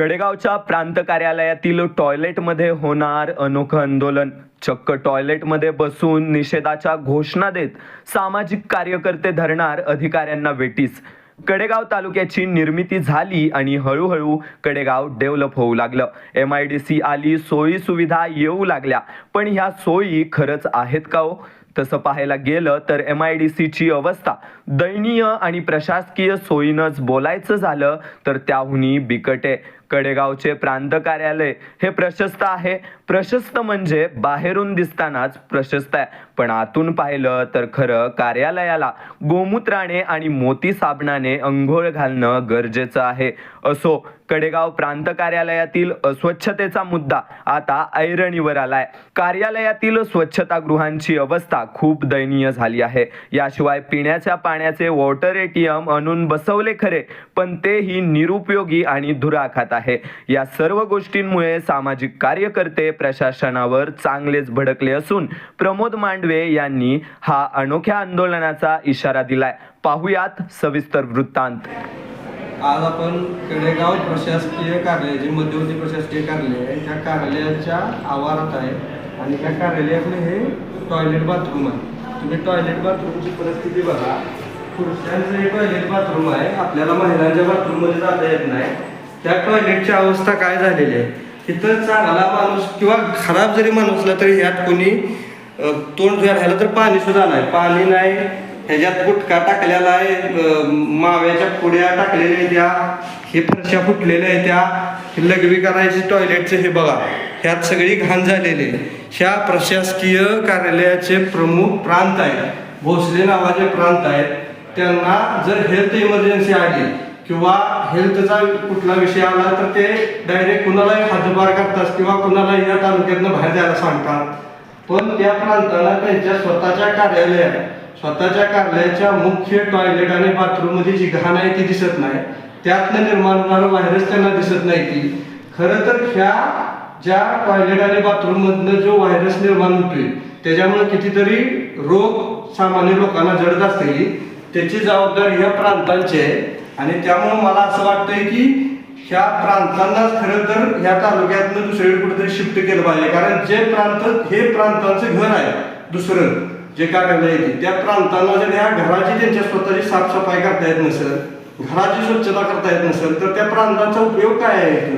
कडेगावच्या प्रांत कार्यालयातील टॉयलेटमध्ये होणार अनोखं आंदोलन. चक्क टॉयलेटमध्ये बसून निषेधाच्या घोषणा देत सामाजिक कार्यकर्ते धरणार अधिकाऱ्यांना वेटीस. कडेगाव तालुक्याची निर्मिती झाली आणि हळूहळू कडेगाव डेव्हलप होऊ लागलं. एम आय डी सी आली सोयी सुविधा येऊ लागल्या. पण ह्या सोयी खरंच आहेत का हो? तसं पाहायला गेलं तर एम आय डी सीची अवस्था. दयनीय आणि प्रशासकीय सोयीनंच बोलायचं झालं तर त्याहूनही बिकट आहे. कडेगावचे प्रांत कार्यालय हे प्रशस्त आहे. प्रशस्त म्हणजे बाहेरून दिसतानाच प्रशस्त आहे. पण आतून पाहिलं तर खरं कार्यालयाला गोमूत्राने आणि मोती साबणाने अंघोळ घालणं गरजेचं आहे. असो कडेगाव प्रांत कार्यालयातील अस्वच्छतेचा मुद्दा आता ऐरणीवर आलाय. कार्यालयातील स्वच्छतागृहांची अवस्था खूप दयनीय झाली आहे. याशिवाय पिण्याच्या पाण्याचे वॉटर एटीएम आणून बसवले खरे पण तेही निरुपयोगी आणि धुराखात आहे. आहे. या सर्व गोष्टींमुळे सामाजिक कार्यकर्ते प्रशासनावर चांगलेच भडकले असून प्रमोद मांडवे यांनी हा अनोख्या आंदोलनाचा इशारा दिलाय. पाहुयात सविस्तर वृत्तांत. आज आपण कडेगाव प्रशासकीय कार्यालय जे मध्यवर्ती प्रशासकीय कार्यालय आहे त्या कार्यालयाच्या आवारात आहे आणि त्या कार्यालयातलं हे टॉयलेट बाथरूम आहे. तुम्ही टॉयलेट बाथरूमची परिस्थिती बघा. पुरुषांचं हे टॉयलेट बाथरूम आहे. आपल्याला महिलांच्या बाथरूममध्ये जाता येत नाही. त्या टॉयलेटची अवस्था काय झालेली आहे? तिथं चांगला माणूस किंवा खराब जरी माणूस असला तरी ह्यात कोणी तोंड राहिलं तर पाणी सुद्धा नाही. पाणी नाही ह्याच्यात गुटखा टाकलेला आहे माव्याच्या पुड्या टाकलेल्या आहेत त्या हे फरशा फुटलेल्या आहेत त्या लघवी करायची टॉयलेटचे हे बघा ह्यात सगळी घाण झालेली आहे. ह्या प्रशासकीय कार्यालयाचे प्रमुख प्रांत आहेत भोसले नावाचे प्रांत आहेत. त्यांना जर हेल्थ इमर्जन्सी आली किंवा हेल्थचा कुठला विषय आला तर ते डायरेक्ट कुणालाही हातभार करतात किंवा कुणालाही या तालुक्यातनं बाहेर जायला सांगतात. पण त्या प्रांताला त्यांच्या स्वतःच्या कार्यालयात स्वतःच्या कार्यालयाच्या मुख्य टॉयलेट आणि बाथरूममध्ये जी घाण आहे ती दिसत नाही. त्यातनं निर्माण होणारं व्हायरस त्यांना दिसत नाही ती. खरं तर ह्या ज्या टॉयलेट आणि बाथरूम मधनं जो व्हायरस निर्माण होतोय त्याच्यामुळे कितीतरी रोग सामान्य लोकांना जडत असतील. त्याची जबाबदारी ह्या प्रांतांची आहे. आणि त्यामुळं मला असं वाटतंय की ह्या प्रांतांनाच खरं तर ह्या तालुक्यातनं दुसरीकडे कुठेतरी शिफ्ट केलं पाहिजे. कारण जे प्रांत हे प्रांतांचं घर आहे दुसरं जे काय करता येते त्या प्रांतांना जर ह्या घराची त्यांच्या स्वतःची साफसफाई करता येत नसेल घराची स्वच्छता करता येत नसेल तर त्या प्रांतांचा उपयोग काय आहे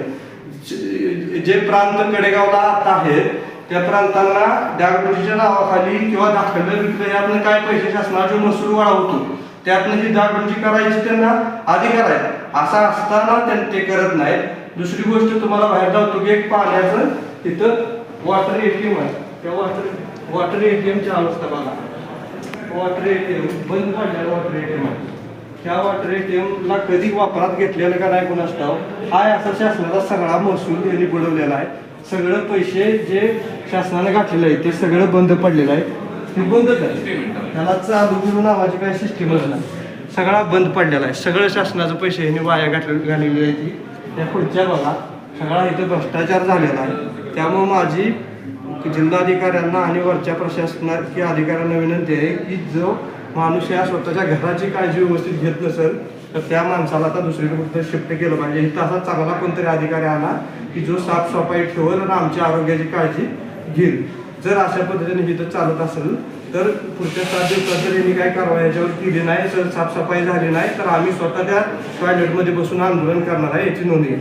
जे- प्रांत कडेगावला आता आहेत त्या प्रांतांना डागडुजीच्या नावाखाली किंवा दाखल विकलं यातनं काय पैसे शासनाचे महसूल वाढवतो त्यातनं जी डागडुजी करायची त्यांना अधिकार आहे. असा असताना त्यांनी ते करत नाहीत. दुसरी गोष्ट तुम्हाला बाहेर जातो की एक पाण्याचं तिथं वॉटर एटीएम आहे. त्या वॉटर वॉटर एटीएम चालू असतं बघा. वॉटर एटीएम बंद पडलेलं वॉटर एटीएम आहे. त्या वॉटर एटीएमला कधी वापरात घेतलेलं का नाही कोणास ठाव हा असा शासनाचा सगळा महसूल यांनी बुडवलेला आहे. सगळं पैसे जे शासनाने घातलेलं आहे ते सगळं बंद पडलेलं आहे. ते बंदच आहे त्याला चालू नावाची काही सिस्टीमच नाही. सगळा बंद पडलेला आहे. सगळं शासनाचं पैसे ह्यांनी वाया घातले घालेली आहे ती त्या पुढच्या बघा. सगळा इथं भ्रष्टाचार झालेला आहे. त्यामुळे माझी जिल्हाधिकाऱ्यांना आणि वरच्या प्रशासनाच्या अधिकाऱ्यांना विनंती आहे की जो माणूस या स्वतःच्या घराची काळजी व्यवस्थित घेत नसेल तर त्या माणसाला आता दुसरीकडे कुठं शिफ्ट केलं पाहिजे. इथं असा चांगला कोणतरी अधिकारी आला की जो साफसफाई ठेवल आणि आमच्या आरोग्याची काळजी घेईल. जर अशा पद्धतीने इथं चालत असेल तर पुढच्या सात दिवसात जर यांनी काही कारवाई याच्यावर केली नाही तर साफसफाई झाली नाही तर आम्ही स्वतः त्या टॉयलेटमध्ये बसून आंदोलन करणार आहे याची नोंद घेईल